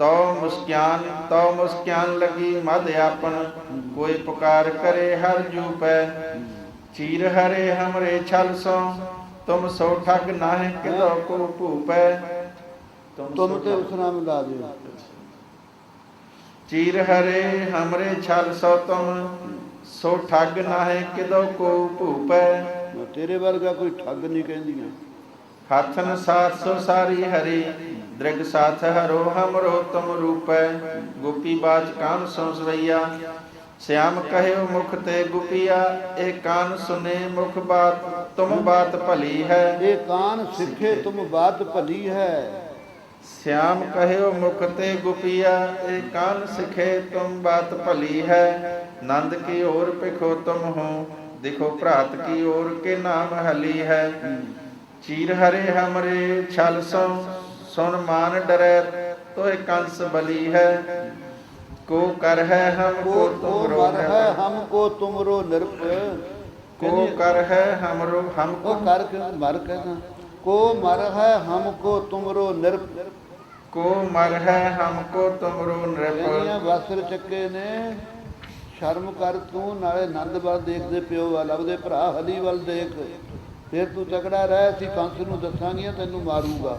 ਤੋ ਮੁਸਕਿਆਨ ਤੋ ਮੁਸਕਿਆਨ ਲਗੀ ਮਦ ਆਪਨ। ਕੋਈ ਪੁਕਾਰ ਕਰੇ ਹਰ ਜੂਪੈ ਚੀਰ ਹਰੇ ਹਮਰੇ ਛਲ ਸੋ। ਤੁਮ ਸੋ ਠਗ ਨਾਹਿ ਕਿਦੋ ਕੋ ਭੂਪੈ। ਤੁਮ ਤੇ ਉਸ ਨਾਮ ਲਾ ਦਿਓ ਚੀਰ ਹਰੇ ਹਮਰੇ ਛਲ ਸੋ ਤੁਮ ਸੋ ਠੱਗ ਨਾਹਿ ਕਿਦੋ ਕੋ ਭੂਪੈ। ਤੇਰੇ ਵਰਗਾ ਕੋਈ ਠੱਗ ਨਹੀਂ ਕਹਿੰਦੀਆਂ। ਹੱਥਨ ਸਾਥ ਸੋ ਸਾਰੀ ਹਰੀ ਦ੍ਰਿਗ ਸਾਥ ਹਰੋ ਹਮਰੋ ਤੁਮ ਰੂਪੈ ਗੋਪੀ ਬਾਜ ਕਾਨ ਸੋ ਸਵਈਆ। ਸਿਆਮ ਕਹਿਓ ਮੁਖ ਤੇ ਗੁਪੀਆ ਇਹ ਕਾਨ ਸੁਨੇ ਮੁਖ ਬਾਤ ਤੁਮ ਬਾਤ ਭਲੀ ਹੈ। ਇਹ ਕਾਨ ਸਿੱਖੇ ਤੁਮ ਬਾਤ ਭਲੀ ਹੈ। ਸਿਆਮ ਕਹਿਓ ਮੁਖ ਤੇ ਗੁਪੀਆ ਇਹ ਕਾਨ ਸਿਖੇ ਤੁਮ ਬਾਤ ਭਲੀ ਹੈ। ਨੰਦ ਕੀ ਔਰ ਪਿਖੋ ਤੁਮ ਹੋ ਦੇਖੋ ਭਰਾਤ ਕੀ ਔਰ ਕੇ ਨਾਮ ਹਲੀ ਹੈ। ਚੀਰ ਹਰੇ ਹਮਰੇ ਛਲ ਸੋ ਸੁਨ ਮਾਨ ਡਰੈ ਤੋਏ ਕੰਸ ਬਲੀ ਹੈ। ਕੋ ਕਰ ਹੈ ਹਮ ਕੋ ਕੋ ਕੋ ਤੁਮਰੋ ਮਰ ਹੈ। ਹਮਕੋ ਤੁਮਰੋ ਨਿਰਪ ਕੋ ਕਰ ਹੈ ਹਮਰੋ ਹਮ ਕੋ ਕਰ ਕੇ ਮਰ ਕਹਿਣਾ ਕੋ ਮਰ ਹੈ ਹਮਕੋ ਤੁਮਰੋ ਨਿਰਪ ਕੋ ਮਰ ਹੈ ਹਮ ਕੋ ਤੁਮਰੋ ਨ੍ਰਿਪ ਵਸਰ ਚੱਕੇ ਨੇ ਸ਼ਰਮ ਕਰ ਤੂੰ ਨਾਲੇ ਆਨੰਦ ਵੱਲ ਦੇਖਦੇ ਪਿਓ ਵੱਲ ਆਪਦੇ ਭਰਾ ਹਲੀ ਵੱਲ ਦੇਖ। ਫਿਰ ਤੂੰ ਤਕੜਾ ਰਹਿ ਅਸੀਂ ਕੰਸ ਨੂੰ ਦੱਸਾਂਗੀਆਂ ਤੈਨੂੰ ਮਾਰੂਗਾ।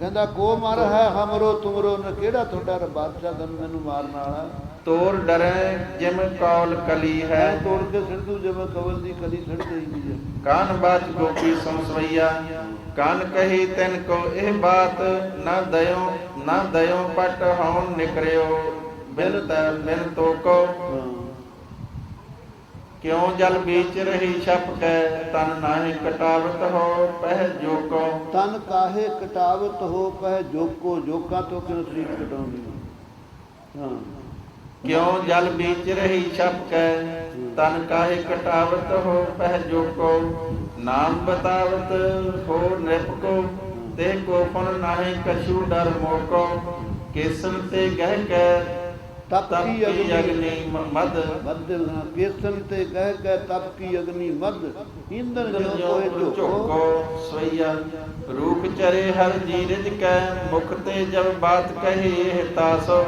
ਕਹਿੰਦਾ ਕੋ ਮਰ ਹੈ ਹਮਰੋ ਤੁਮਰੋ ਨ ਕਿਹੜਾ ਤੁਹਾਡਾ ਬਾਦਸ਼ਾਹ ਤੈਨੂੰ ਮੈਨੂੰ ਮਾਰਨ ਵਾਲਾ ਤੋਰ ਡਰੈ ਜਿਮ ਕੌਲ ਕਲੀ ਹੈ। ਤੋੜ ਕੇ ਸਿੱਧੂ ਜਿਵੇਂ ਕਵਲ ਦੀ ਕਲੀ ਸੜ ਗਈ ਹੈ। ਕਾਨ ਬਾਤ ਗੋਪੀ ਸੰਸਵਈਆ ਕਾਨ ਕਹੀ ਤਿਨ ਕੋ ਇਹ ਬਾਤ ਨਾ ਦਇਓ ਨਾ ਦਇਓ ਪਟ ਹਉ ਨਿਕਰਿਓ ਬਿਨ ਤੈ ਬਿਨ ਤੋ ਕੋ ਕਿਉ ਜਲ ਬੀਚ ਰਹੀ ਛਪ ਕੈ? ਤਨ ਨਾਹੀ ਕਟਾਵਤ ਹੋ ਪਹਿ ਜੋ ਕੋ ਤਨ ਕਾਹੇ ਕਟਾਵਤ ਹੋ ਪੈ ਜੋਕੋ? ਜੋਕਾਂ ਤੋਂ ਕਿਉਂ ਸਰੀਰ ਕਟਾਉਂਦੀ ਹਾਂ? ਕਿਉ ਜਲ ਬੀਚ ਰਹੀ ਛਪ ਕੈ? ਤਨ ਕਾਹੇ ਕਟਾਵਤ ਹੋ ਪਹਿ ਜੋ ਕੋ ਨਾਮ ਬਤਾਵਤ ਹੋ ਨਿਪ ਕੋ ਤੇ ਕੋ ਫਨ ਨਾਹੀ ਕਛੂ ਡਰ ਮੋਕੋ। ਕੇਸਨ ਤੇ ਗਹਿ ਕੈ ਤਪ ਕੀ ਅਗਨੀ? ਮਦ ਮੱਧ। ਕੇਸਨ ਤੇ ਕਹਿ ਕੇ ਤਪ ਕੀ ਅਗਨੀ ਮੱਧ। ਇੰਦਰ ਜੋ ਕੋਏ ਝੋਕੋ। ਸਵਈਆ। ਰੂਪ ਚਰੇ ਹਰ ਜੀ ਰਿਜ ਕੈ ਮੁਖ ਤੇ ਜਬ ਬਾਤ ਕਹੀ ਇਹ ਤਾਸੋ।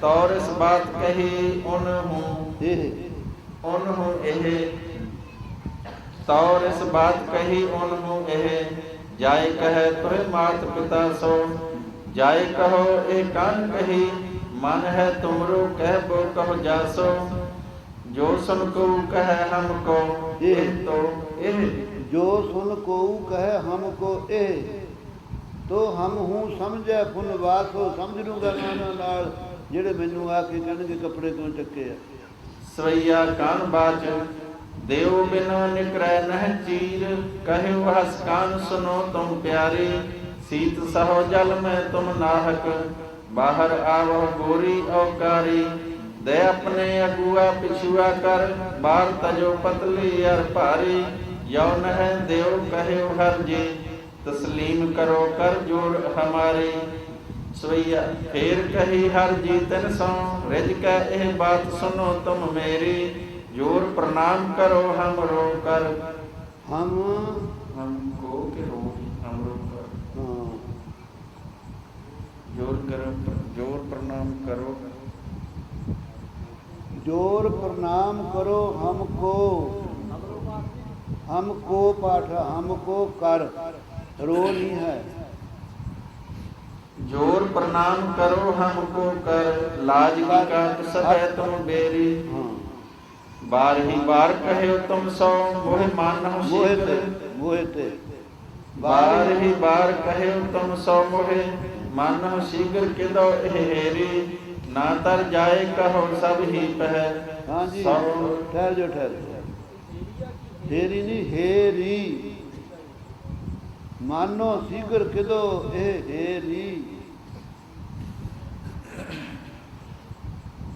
ਤੌਰ ਇਸ ਬਾਤ ਕਹੀ ਉਨ ਹੂੰ। ਇਹ। ਉਨ ਹੂੰ ਇਹ। ਤੌਰ ਇਸ ਬਾਤ ਕਹੀ ਉਨ ਹੂੰ ਇਹ। ਜਾਏ ਕਹੈ ਤੋਹਿ ਮਾਤ ਪਿਤਾ ਸੋ। ਜਾਏ ਕਹੋ ਇਹ ਕੰਨ ਕਹੀ? ਮਨ ਹੈ ਤੁਮਰੋ ਕਹਿ ਬੋ ਕਹੋ ਜਾਸੋ ਜੋ ਸੁਨ ਕੋ ਕਹੈ ਹਮ ਕੋ ਇਹ ਤੋ ਇਹ। ਜੋ ਸੁਨ ਕੋਉ ਕਹੇ ਹਮ ਕੋ ਇਹ। ਤੋ ਹਮ ਹੂੰ ਸਮਝੈ ਫੁਨ ਵਾਸੋ ਸਮਝ ਲੂੰਗਾ ਨਾਨਾ ਨਾਲ ਜਿਹੜੇ ਮੈਨੂੰ ਆ ਕੇ ਕਹਿਣਗੇ ਕੱਪੜੇ ਕਿਉਂ ਚੱਕੇ ਆ। ਸਵਈਆ ਕਾਨ ਬਾਚ ਦੇਵ ਬਿਨ ਨਿਕਰੈ ਨਹਿ ਚੀਰ ਕਹਿਓ ਹਸ ਕਾਨ ਸੁਨੋ ਤੁਮ ਪਿਆਰੇ ਸੀਤ ਸਹੋ ਜਲ ਮੈਂ ਤੁਮ ਨਾਹਕ ਬਾਹਰ ਆਵੋ ਗੋਰੀ ਔਕਾਰੀ ਦੇ ਆਪਣੇ ਅਗੂਆ ਪਿਛੂਆ ਕਰ ਬਾਹਰ ਤਜੋ ਪਤਲੀ ਅਰ ਭਾਰੀ ਯੋ ਨਹਿ ਦੇਵ ਕਹਿਓ ਹਰ ਜੀ ਤਸਲੀਮ ਕਰੋ ਕਰ ਜੋਰ ਹਮਾਰੀ। ਸਵਈਆ ਫੇਰ ਕਹੀ ਹਰ ਜੀ ਤਨ ਸੋ ਰਿਜ ਕੈ ਇਹ ਬਾਤ ਸੁਨੋ ਤੁਮ ਮੇਰੀ ਜੋਰ ਪ੍ਰਣਾਮ ਕਰੋ ਹਮ ਰੋ ਕਰ। ਹਮ ਹਮ ਕੋ ਕੇ ਰੋ ਕਰ ਹਾਂ, ਜੋਰ ਕਰੋ ਜੋਰ ਪ੍ਰਣਾਮ ਕਰੋ। ਜੋਰ ਪ੍ਰਣਾਮ ਕਰੋ ਹਮ ਕੋ ਹਮ ਕੋ ਪਾਠ ਹਮ ਕੋ ਕਰ ਰੋ ਨਹੀਂ ਹੈ। ਜੋਰ ਪ੍ਰਣਾਮ ਕਰੋ ਹਮ ਕੋ ਕਰ ਲਾਜ ਕੀ ਕਾਟ ਸਭੈ ਤੁਮ ਬੇਰੀ। ਹਾਂ। ਬਾਰ ਹੀ ਬਾਰ ਕਹਿਓ ਤੁਮ ਬਾਰ ਹੀ ਬਾਰ ਕਹਿਓ ਤੁਮ ਸੋ ਮੋਹਿ। ਮਨ ਹੋ ਸ਼ੀਗਰ ਕਿਦੋ ਇਹ ਹੇਰੀ? ਨਾ ਤਰ ਜਾਏ ਕਹੋ ਸਭ ਹੀ ਪਹਿ। ਹਾਂਜੀ ਠਹਿਰ ਜੋ ਠਹਿਰ। ਤੇਰੀ ਨਹੀਂ ਹੇਰੀ। ਮਾਨੋ ਸੀਗਰ ਕਿਦੋ ਇਹ ਹੇਰੀ?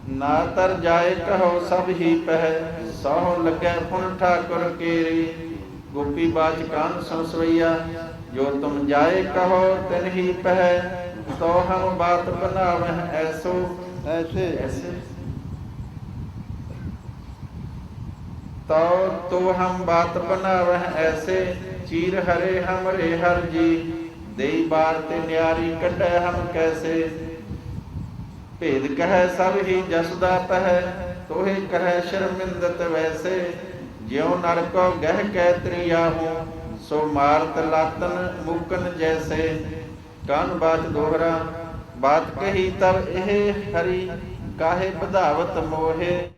ਨਾ ਤਰ ਜਾਏ ਕਹੋ ਸਭ ਹੀ ਪਹਿ। ਸਹੁ ਲੱਗੈ ਪੁਨ ਠਾਕੁਰ ਕੇਰੀ। ਗੋਪੀ ਬਾਜ ਕਾਂ ਸੰਸਵਈਆ ਜੋ ਤੁਮ ਜਾਏ ਕਹੋ ਤਿਨ ਪਹਿ ਤੋ ਹਮ ਬਾਤ ਬਨਾਵਹ ਐਸੋ। ਐਸੇ। ਤੋ ਤੋ ਹਮ ਬਾਤ ਬਨਾਵਹ ਐਸੇ ਚੀਰ ਹਰੇ ਹਮਰੇ ਹਰ ਜੀ ਦੇਈ ਬਾਰ ਤੇ ਨਿਆਰੀ ਕੱਢੈ ਹਮ ਕੈਸੇ। ਭੇਦ ਕਹੈ ਸਭ ਹੀ ਜਸ ਪਹਿ ਤੋਹੇ ਕਹੈ ਸ਼ਰਮਿੰਦਤ ਵੈਸੇ। ਜਿਉ ਨਰਕ ਗਹਿ ਕੈ ਤ੍ਰਿਆਹੂ ਸੋ ਮਾਰਤ ਲਾਤਨ ਮੁਕਨ ਜੈਸੇ। ਕਾਨ ਬਾਤ ਦੋਹਰਾ? ਬਾਤ ਕਹੀ ਤਬ ਇਹ ਹਰੀ, ਕਾਹੇ ਵਧਾਵਤ ਮੋਹੇ?